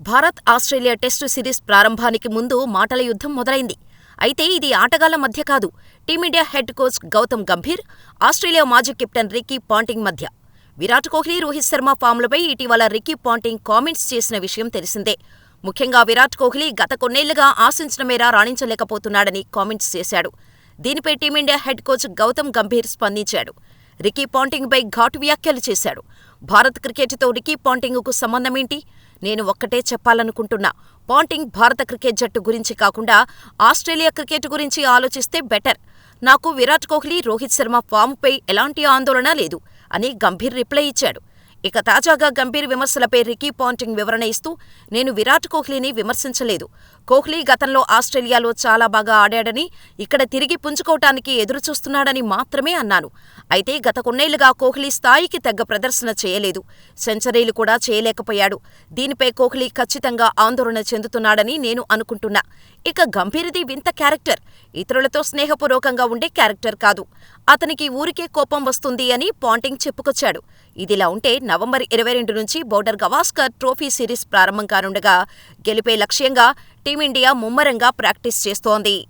Bharat Australia test series ప్రారంభానికి ముందు మాటల యుద్ధం మొదలైంది. అయితే ఇది ఆటగాళ్ళ మధ్య కాదు, Team India head coach Gautam Gambhir, Australia మాజీ కెప్టెన్ రికీ పాంటింగ్ మధ్య. విరాట్ కోహ్లీ, రోహిత్ శర్మ ఫామ్లపై ఇటీవల రికీ పాంటింగ్ కామెంట్స్ చేసిన విషయం తెలిసిందే. ముఖ్యంగా విరాట్ కోహ్లీ గత కొన్నేళ్ళుగా ఆశించిన మేర రాణించలేకపోతున్నాడని కామెంట్స్ చేశాడు. దీనిపై team India head coach Gautam Gambhir స్పందించాడు. రికీ పాంటింగ్పై ఘాటు వ్యాఖ్యలు చేశాడు. భారత్ క్రికెట్తో రికీ పాంటింగ్కు సంబంధమేంటి? నేను ఒక్కటే చెప్పాలనుకుంటున్నా. పాంటింగ్ భారత క్రికెట్ జట్టు గురించి కాకుండా ఆస్ట్రేలియా క్రికెట్ గురించి ఆలోచిస్తే బెటర్. నాకు విరాట్ కోహ్లీ, రోహిత్ శర్మ ఫామ్పై ఎలాంటి ఆందోళన లేదు అని గంభీర్ రిప్లై ఇచ్చాడు. ఇక తాజాగా గంభీర్ విమర్శలపై రికీ పాంటింగ్ వివరణ ఇస్తూ నేను విరాట్ కోహ్లీని విమర్శించలేదు. కోహ్లీ గతంలో ఆస్ట్రేలియాలో చాలా బాగా ఆడాడని, ఇక్కడ తిరిగి పుంజుకోవటానికి ఎదురుచూస్తున్నాడని మాత్రమే అన్నాను. అయితే గత కొన్నేళ్ళుగా కోహ్లీ స్థాయికి తగ్గ ప్రదర్శన చేయలేదు. సెంచరీలు కూడా చేయలేకపోయాడు. దీనిపై కోహ్లీ ఖచ్చితంగా ఆందోళన చెందుతున్నాడని నేను అనుకుంటున్నా. ఇక గంభీర్ది వింత క్యారెక్టర్. ఇతరులతో స్నేహపూర్వకంగా ఉండే క్యారెక్టర్ కాదు. అతనికి ఊరికే కోపం వస్తుంది అని పాంటింగ్ చెప్పుకొచ్చాడు. ఇదిలా ఉంటే నవంబర్ ఇరవై రెండు నుంచి బోర్డర్ గవాస్కర్ ట్రోఫీ సిరీస్ ప్రారంభం కానుండగా గెలిపే లక్ష్యంగా టీమిండియా ముమ్మరంగా ప్రాక్టీస్ చేస్తోంది.